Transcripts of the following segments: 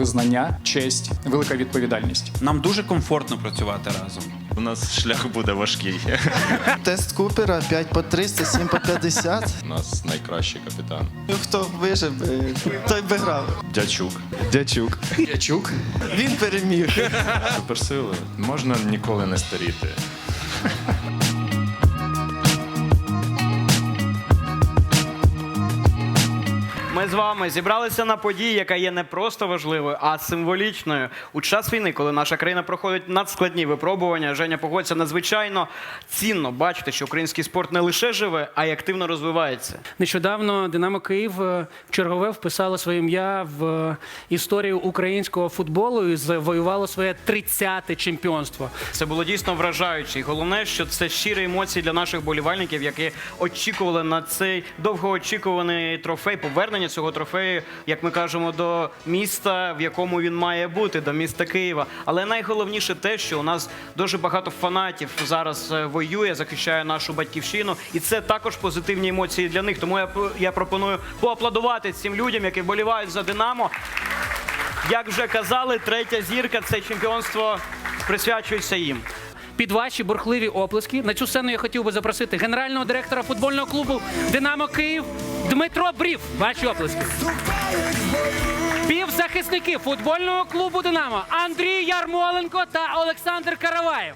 визнання, честь, велика відповідальність. Нам дуже комфортно працювати разом. У нас шлях буде важкий. Тест Купера 5 по 300, 7 по 50. У нас найкращий капітан. Ну, Хто вижив, е, той би грав. Дячук. Дячук. Ячук. Він переміг. Суперсили. Можна ніколи не старіти. Ми з вами зібралися на події, яка є не просто важливою, а символічною. У час війни, коли наша країна проходить надскладні випробування, Женя погодься надзвичайно цінно бачити, що український спорт не лише живе, а й активно розвивається. Нещодавно Динамо Київ е, чергове вписало своє ім'я в е, історію українського футболу і завоювало своє 30-те чемпіонство. Це було дійсно вражаюче. І головне, що це щирі емоції для наших болівальників, які очікували на цей довгоочікуваний трофей, повернення цього трофею, як ми кажемо, до міста, в якому він має бути, до міста Києва. Але найголовніше те, що у нас дуже багато фанатів зараз е, воює, захищає нашу батьківщину, і це також позитивні емоції для них. Тому я я пропоную поаплодувати цим людям, які вболівають за Динамо. Як вже казали, третя зірка це чемпіонство присвячується їм. Під ваші бурхливі оплески на цю сцену я хотів би запросити генерального директора футбольного клубу Динамо Київ Дмитро Брів. Ваші оплески. Півзахисники футбольного клубу Динамо Андрій Ярмоленко та Олександр Караваєв.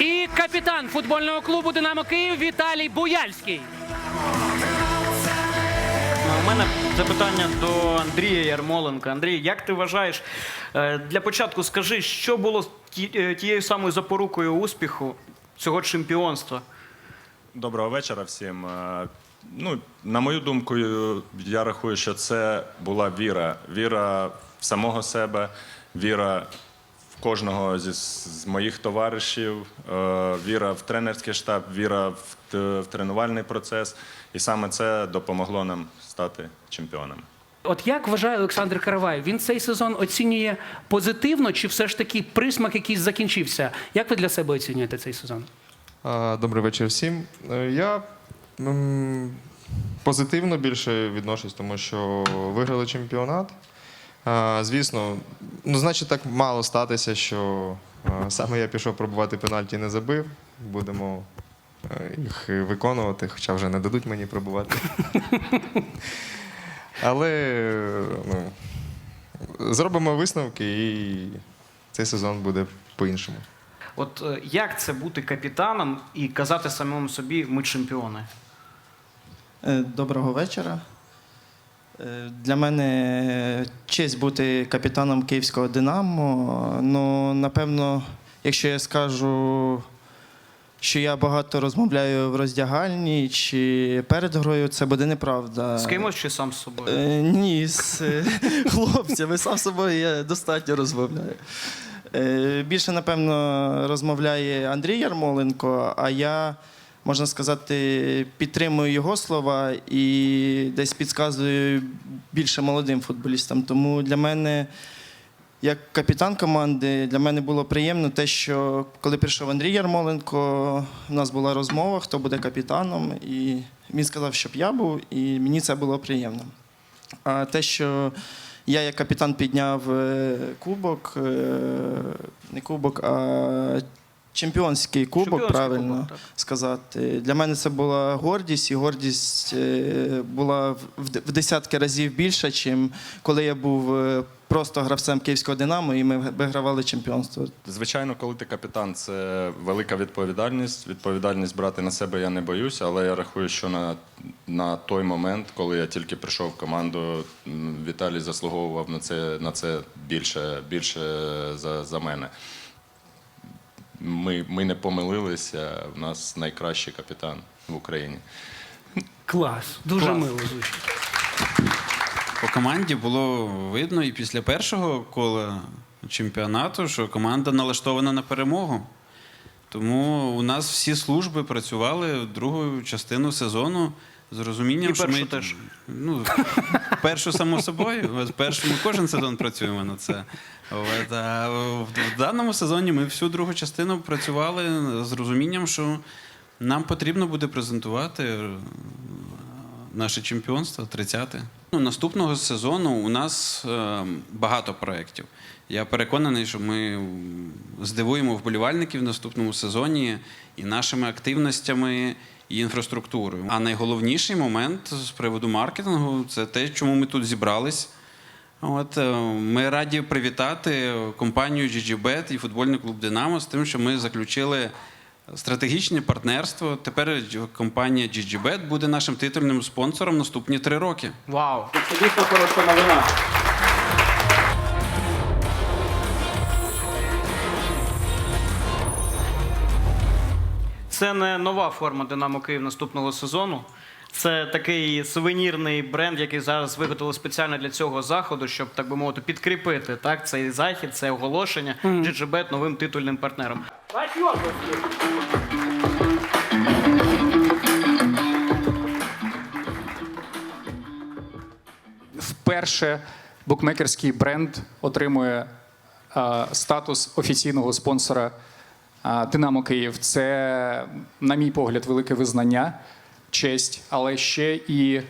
І капітан футбольного клубу Динамо Київ Віталій Буяльський. У мене запитання до Андрія Ярмоленка. Андрій, як ти вважаєш, е, для початку скажи, що було е, тією самою запорукою успіху цього чемпіонства? Доброго вечора всім. Е, Ну, на мою думку, я рахую, що це була віра. Віра в самого себе, віра кожного зі, з моїх товаришів, е, віра в тренерський штаб, віра в, т- в тренувальний процес. І саме це допомогло нам стати чемпіонами. От як вважає Олександр Караваєв, він цей сезон оцінює позитивно, чи все ж таки присмак якийсь закінчився? Як ви для себе оцінюєте цей сезон? Добрий вечір всім. Е, Я позитивно більше відношусь, тому що виграли чемпіонат. Звісно, ну, значить, так мало статися, що саме я пішов пробувати пенальті і не забив. Будемо е, їх виконувати, хоча вже не дадуть мені пробувати. Але ну, зробимо висновки і цей сезон буде по-іншому. От е, як це бути капітаном і казати самому собі ми чемпіони? Е, Доброго вечора. Е, Для мене честь бути капітаном київського Динамо. Ну, напевно, якщо я скажу, що я багато розмовляю в роздягальні чи перед грою, це буде неправда. З кимось чи сам з собою? Е, Ні, з е, хлопцями сам з собою я достатньо розмовляю. Е, Більше, напевно, розмовляє Андрій Ярмоленко, а я, можна сказати, підтримую його слова і десь підказую більше молодим футболістам. Тому для мене, як капітан команди, для мене було приємно те, що коли прийшов Андрій Ярмоленко, у нас була розмова, хто буде капітаном, і він сказав, щоб я був, і мені це було приємно. А те, що я як капітан підняв е, кубок, е, не кубок, а чемпіонський кубок, Чемпіонський правильно кубок, сказати. Для мене це була гордість, і гордість е, була в- десятки разів більша, ніж коли я був е, просто гравцем київського Динамо, і ми вигравали чемпіонство. Звичайно, коли ти капітан, це велика відповідальність. Відповідальність брати на себе я не боюся, але я рахую, що на, на той момент, коли я тільки прийшов в команду, Віталій заслуговував на це, на це більше, більше за, за мене. Ми, ми не помилилися, в нас найкращий капітан в Україні. Клас, дуже Клас. мило звучить. По команді було видно і після першого кола чемпіонату, що команда налаштована на перемогу. Тому у нас всі служби працювали другу частину сезону з розумінням, І що ми теж. ну першу само собою. Першу ми кожен сезон працюємо на це. От, а в, в даному сезоні ми всю другу частину працювали з розумінням, що нам потрібно буде презентувати наше чемпіонство 30-те. Ну, наступного сезону у нас е, багато проєктів. Я переконаний, що ми здивуємо вболівальників в наступному сезоні і нашими активностями, і інфраструктурою. А найголовніший момент з приводу маркетингу це те, чому ми тут зібрались. От е, ми раді привітати компанію GGBet і футбольний клуб Динамо з тим, що ми заключили стратегічне партнерство. Тепер компанія GGBet буде нашим титульним спонсором наступні три роки. Вау! Це дійсно хороша новина. Це не нова форма Динамо Київ наступного сезону. Це такий сувенірний бренд, який зараз виготовили спеціально для цього заходу, щоб так би мовити підкріпити так цей захід, це оголошення GGBet новим титульним партнером. Вперше букмекерський бренд отримує е, статус офіційного спонсора Динамо Київ. Це, на мій погляд, велике визнання, честь, але ще і е,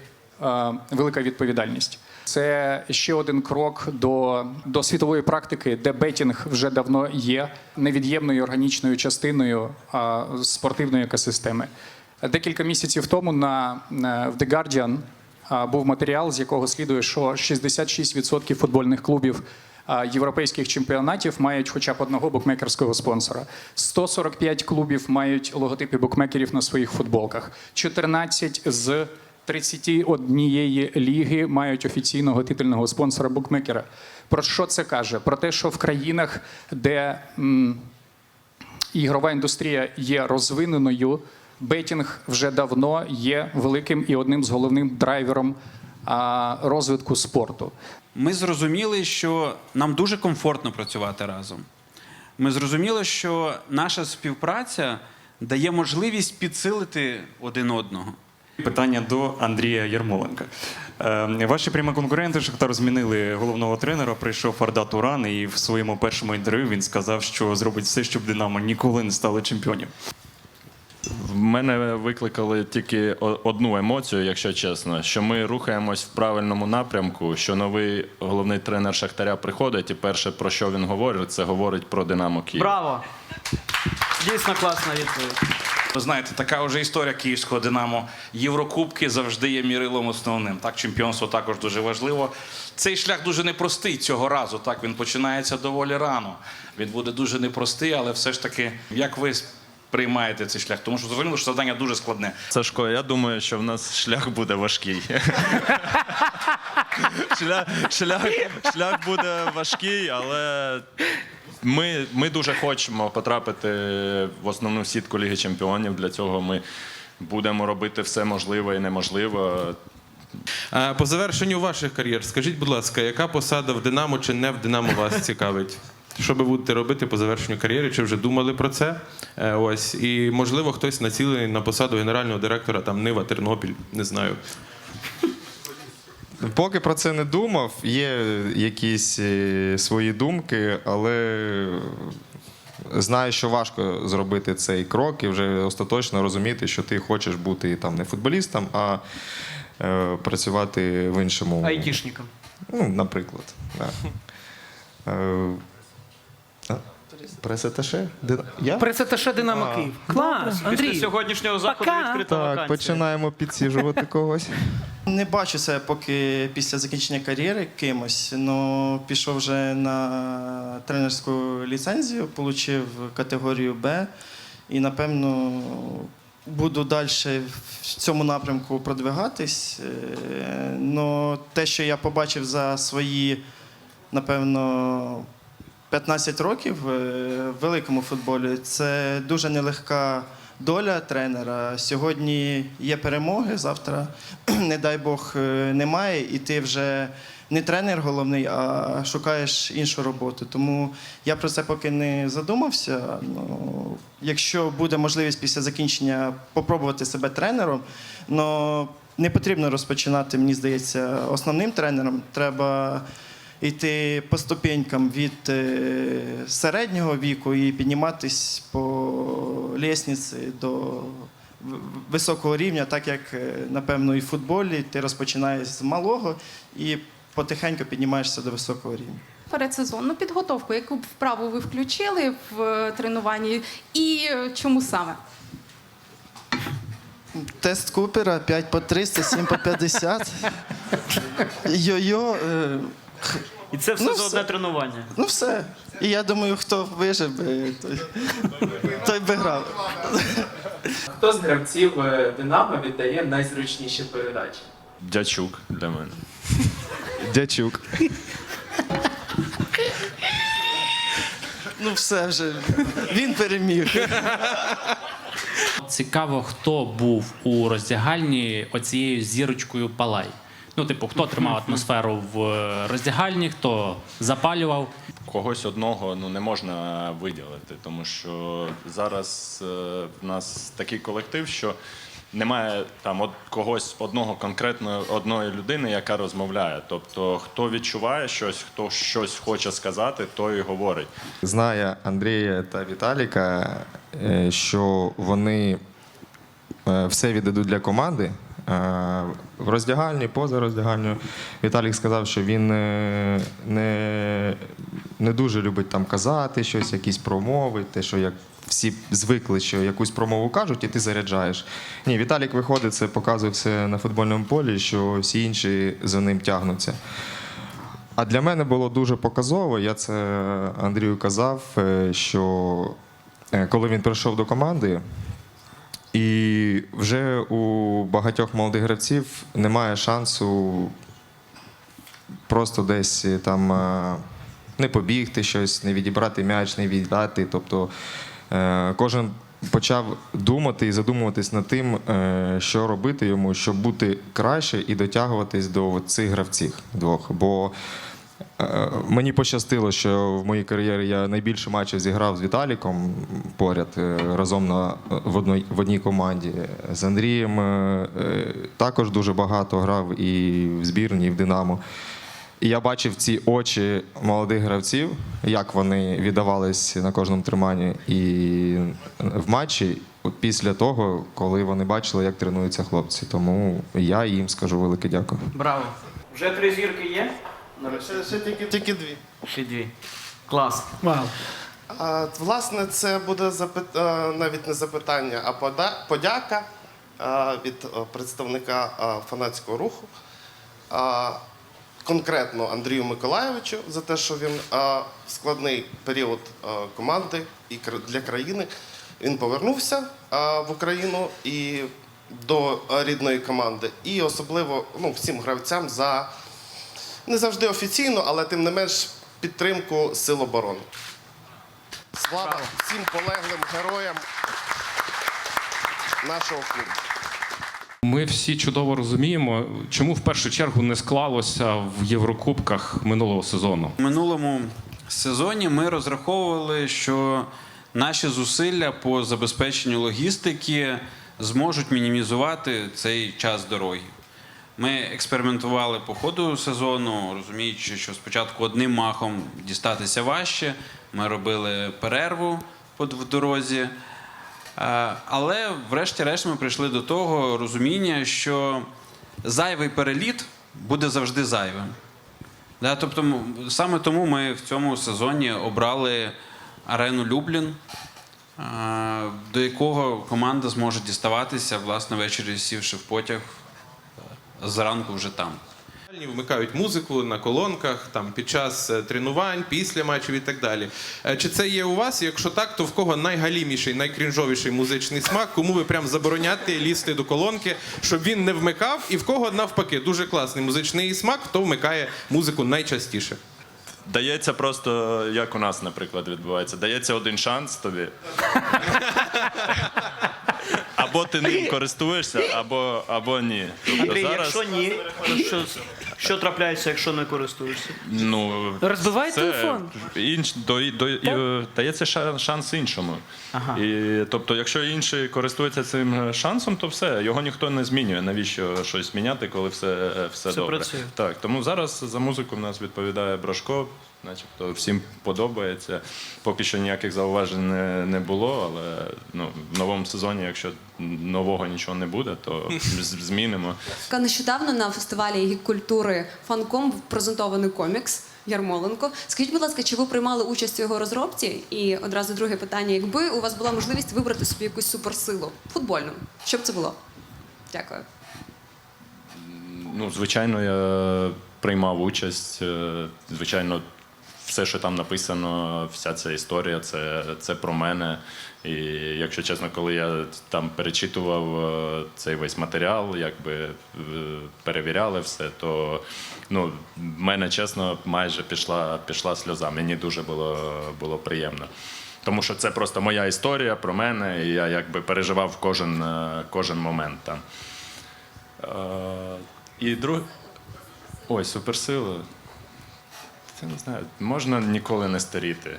велика відповідальність. Це ще один крок до, до світової практики, де бетінг вже давно є невід'ємною органічною частиною е, спортивної екосистеми. Декілька місяців тому на, на в The Guardian а, був матеріал, з якого слідує, що 66% футбольних клубів а, європейських чемпіонатів мають хоча б одного букмекерського спонсора. 145 клубів мають логотипи букмекерів на своїх футболках. 14 з 31 ліги мають офіційного титульного спонсора букмекера. Про що це каже? Про те, що в країнах, де м, ігрова індустрія є розвиненою. Бетінг вже давно є великим і одним з головним драйвером а, розвитку спорту. Ми зрозуміли, що нам дуже комфортно працювати разом. Ми зрозуміли, що наша співпраця дає можливість підсилити один одного. Питання до Андрія Ярмоленка. Е, Ваші прямі конкуренти Шахтар змінили головного тренера. Прийшов Фарда Туран, і в своєму першому інтерв'ю він сказав, що зробить все, щоб Динамо ніколи не стало чемпіонів. В мене викликали тільки одну емоцію, якщо чесно, що ми рухаємось в правильному напрямку, що новий головний тренер Шахтаря приходить, і перше, про що він говорить, це говорить про Динамо Київ. Браво! Дійсно класна відповідь. Ви знаєте, така вже історія київського Динамо. Єврокубки завжди є мірилом основним. Так, чемпіонство також дуже важливо. Цей шлях дуже непростий цього разу. Так, він починається доволі рано. Він буде дуже непростий, але все ж таки, як ви приймаєте цей шлях? Тому що зрозуміло, що завдання дуже складне. Сашко, я думаю, що в нас шлях буде важкий. шлях, шлях, шлях буде важкий, але ми, ми дуже хочемо потрапити в основну сітку Ліги Чемпіонів. Для цього ми будемо робити все можливе і неможливе. А по завершенню ваших кар'єр, скажіть, будь ласка, яка посада в Динамо чи не в Динамо вас цікавить? Що ви будете робити по завершенню кар'єри? Чи вже думали про це? Е, Ось і можливо хтось націлений на посаду генерального директора там Нива, Тернопіль, не знаю. Поки про це не думав, є якісь е, свої думки, але знаю, що важко зробити цей крок і вже остаточно розуміти, що ти хочеш бути там не футболістом, а е, працювати в іншому. Айтішником. Ну, наприклад. Да. Пресеташе? Дина- Я? Пресеташе Динамо Київ. Клас, Після Андрій. сьогоднішнього заходу Пока. відкрита Так, вакансія. починаємо підсіжувати когось. Не бачу себе поки після закінчення кар'єри кимось. Ну, пішов вже на тренерську ліцензію, отримав категорію Б і, напевно, буду далі в цьому напрямку продвигатись. Е, Но те, що я побачив за свої, напевно, 15 років е, в великому футболі, це дуже нелегка доля тренера. Сьогодні є перемоги, завтра, не дай Бог, е, немає, і ти вже не тренер головний, а шукаєш іншу роботу. Тому я про це поки не задумався. Ну, якщо буде можливість після закінчення попробувати себе тренером, но не потрібно розпочинати, мені здається, основним тренером. Треба йти по ступенькам від е, середнього віку і підніматись по лісниці до високого рівня, так як, е, напевно, і в футболі ти розпочинаєш з малого і потихеньку піднімаєшся до високого рівня. передсезонну підготовку, яку б вправу ви включили в е, тренуванні, і чому саме? Тест Купера 5 по 300, 7 по 50. Йо-йо. І це все Ну, за все. одне тренування. Ну все. І я думаю, хто вижив, би, той, той би грав. Хто з гравців е, Динамо віддає найзручніші передачі? Дячук для мене. Дячук. Ну все вже. Він переміг. Цікаво, хто був у роздягальні оцією зірочкою Палай. Ну, типу, хто тримав атмосферу в е, роздягальні, хто запалював. Когось одного ну не можна виділити, тому що зараз е, в нас такий колектив, що немає там от когось одного конкретної одної людини, яка розмовляє. Тобто, хто відчуває щось, хто щось хоче сказати, той і говорить. Знає Андрія та Віталіка, е, що вони е, все віддадуть для команди. Е, В роздягальні, поза роздягальню. Віталік сказав, що він е, не, не дуже любить там казати щось, якісь промови, те, що як всі звикли, що якусь промову кажуть, і ти заряджаєш. Ні, Віталік виходить, це показує все на футбольному полі, що всі інші за ним тягнуться. А для мене було дуже показово. Я це Андрію казав, е, що коли він прийшов до команди, і вже у багатьох молодих гравців немає шансу просто десь е, там е, не побігти щось, не відібрати м'яч, не віддати. Тобто е, кожен почав думати і задумуватись над тим, що робити йому, щоб бути краще і дотягуватись до цих гравців двох. Бо Мені пощастило, що в моїй кар'єрі я найбільше матчів зіграв з Віталіком поряд е, разом на, в, одній, в одній команді. З Андрієм е, е, також дуже багато грав і в збірні, і в Динамо. І я бачив ці очі молодих гравців, як вони віддавались на кожному триманні і в матчі після того, коли вони бачили, як тренуються хлопці. Тому я їм скажу велике дякую. Браво. Вже три зірки є? Ще тільки, тільки дві. Ще дві. Клас. А, власне, це буде запит... а, навіть не запитання, а пода... подяка а, від представника а, фанатського руху, а, конкретно Андрію Миколаєвичу, за те, що він а, в складний період а, команди і кр- для країни він повернувся а, в Україну і до рідної команди. І особливо ну, всім гравцям за не завжди офіційно, але тим не менш підтримку Сил оборони. Слава всім полеглим героям нашого клубу. Ми всі чудово розуміємо, чому в першу чергу не склалося в Єврокубках минулого сезону. У минулому сезоні ми розраховували, що наші зусилля по забезпеченню логістики зможуть мінімізувати цей час дороги. Ми експериментували по ходу сезону, розуміючи, що спочатку одним махом дістатися важче. Ми робили перерву в дорозі. Е, Але, врешті-решт, ми прийшли до того розуміння, що зайвий переліт буде завжди зайвим. Тобто, саме тому ми в цьому сезоні обрали арену Люблін, е, до якого команда зможе діставатися, власне, ввечері сівши в потяг, зранку вже там. Вмикають музику на колонках там під час е, тренувань, після матчів і так далі. Е, Чи це є у вас? Якщо так, то в кого найгаліміший, найкрінжовіший музичний смак? Кому ви прям забороняєте лізти до колонки, щоб він не вмикав? І в кого навпаки дуже класний музичний смак, хто вмикає музику найчастіше? Дається просто, як у нас, наприклад, відбувається. Дається один шанс тобі. Або ти ним користуєшся, або, або ні. Тобто Андрій, зараз, якщо ні, то що, що трапляється, якщо не користуєшся? ну, Розбиває це телефон. Інш, до, до, і, дається ша- шанс іншому. Ага. І, тобто, якщо інший користується цим шансом, то все, його ніхто не змінює. Навіщо щось міняти, коли все, все, Все добре? працює. Так, тому зараз за музику в нас відповідає Брошко. начебто всім подобається. Поки що ніяких зауважень не, не було, але ну, в новому сезоні, якщо нового нічого не буде, то змінимо. Нещодавно на фестивалі культури Фанком був презентований комікс Ярмоленко. Скажіть, будь ласка, чи ви приймали участь у його розробці? І одразу друге питання: якби у вас була можливість вибрати собі якусь суперсилу футбольну, що б це було? Дякую. Ну, звичайно, я приймав участь. е, Звичайно, все, що там написано, вся ця історія, це, це про мене. І якщо чесно, коли я там перечитував е, цей весь матеріал, якби е, перевіряли все, то ну, в мене чесно майже пішла, пішла сльоза. Мені дуже було, було приємно. Тому що це просто моя історія про мене, і я якби переживав кожен, е, кожен момент там. І друг... Ой, суперсила. Це не знаю, можна ніколи не старіти.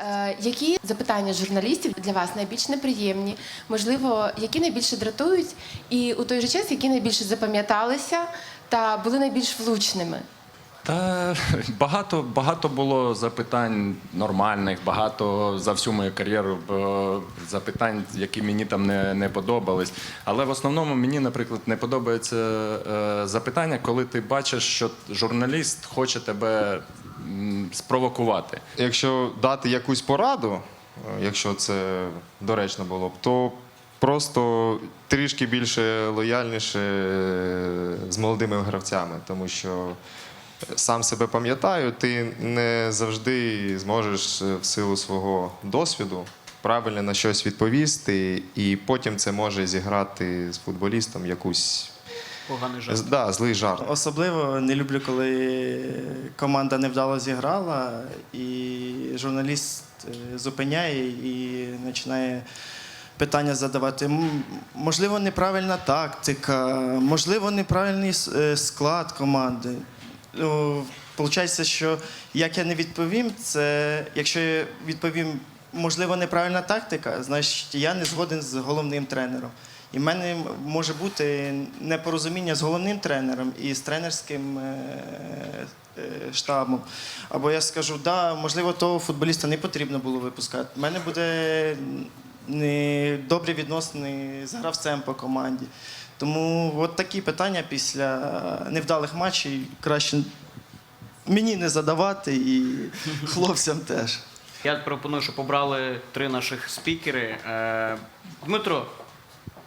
Е, Які запитання журналістів для вас найбільш неприємні? Можливо, які найбільше дратують, і у той же час, які найбільше запам'яталися та були найбільш влучними? Та багато, багато було запитань нормальних, багато за всю мою кар'єру е, запитань, які мені там не, не подобались. Але в основному мені, наприклад, не подобається е, запитання, коли ти бачиш, що журналіст хоче тебе спровокувати. Якщо дати якусь пораду, е, якщо це доречно було б, то просто трішки більше лояльніше е, з молодими гравцями, тому що сам себе пам'ятаю, ти не завжди зможеш е, в силу свого досвіду правильно на щось відповісти, і потім це може зіграти з футболістом якусь Поганий жарт. да, злий жарт. Особливо не люблю, коли команда невдало зіграла, і журналіст е, зупиняє і починає питання задавати. Можливо, неправильна тактика, можливо, неправильний е, склад команди. Ну, Получається, що як я не відповім, це якщо я відповім, можливо, неправильна тактика, значить я не згоден з головним тренером. І в мене може бути непорозуміння з головним тренером і з тренерським е, е, штабом. Або я скажу, да, можливо, того футболіста не потрібно було випускати. У мене буде не добрі відносини з гравцем по команді. Тому от такі питання після невдалих матчів краще мені не задавати і хлопцям теж. Я пропоную, щоб обрали три наших спікери. Е, Дмитро,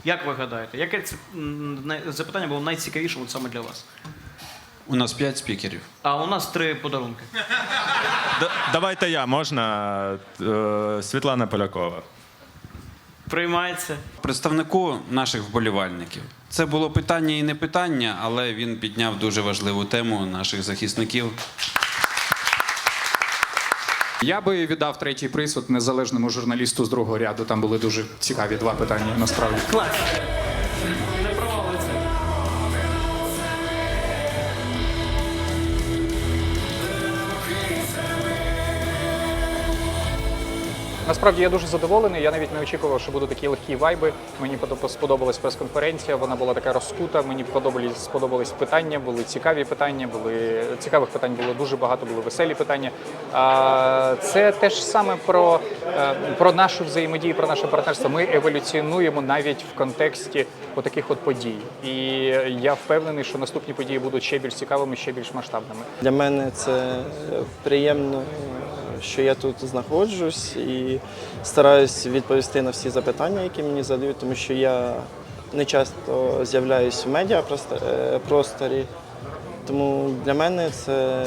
як ви гадаєте, яке це запитання було найцікавішим от саме для вас? У нас п'ять спікерів. А у нас три подарунки. Давайте я, можна Е, Світлана Полякова. Приймається. Представнику наших вболівальників. Це було питання і не питання, але він підняв дуже важливу тему наших захисників. Я би віддав третій приз от незалежному журналісту з другого ряду. Там були дуже цікаві два питання насправді. Клас. Насправді я дуже задоволений. Я навіть не очікував, що будуть такі легкі вайби. Мені подо- сподобалась прес-конференція. Вона була така розкута. Мені сподобались, сподобались питання, були цікаві питання. Були цікавих питань було дуже багато, були веселі питання. А, це теж саме про, е, про нашу взаємодію, про наше партнерство. Ми еволюціонуємо навіть в контексті таких от подій. І я впевнений, що наступні події будуть ще більш цікавими, ще більш масштабними. Для мене це приємно, що я тут знаходжусь і стараюсь відповісти на всі запитання, які мені задають, тому що я не часто з'являюсь в медіапросторі. Тому для мене це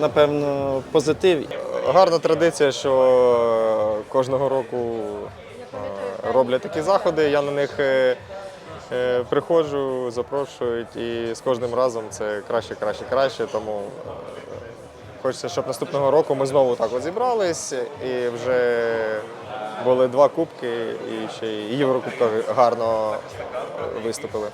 напевно позитив. Гарна традиція, що кожного року е, роблять такі заходи. Я на них е, е, приходжу, запрошують, і з кожним разом це краще, краще, краще. Тому е, хочеться, щоб наступного року ми знову так зібрались і вже були два кубки, і ще й Єврокубка гарно виступили.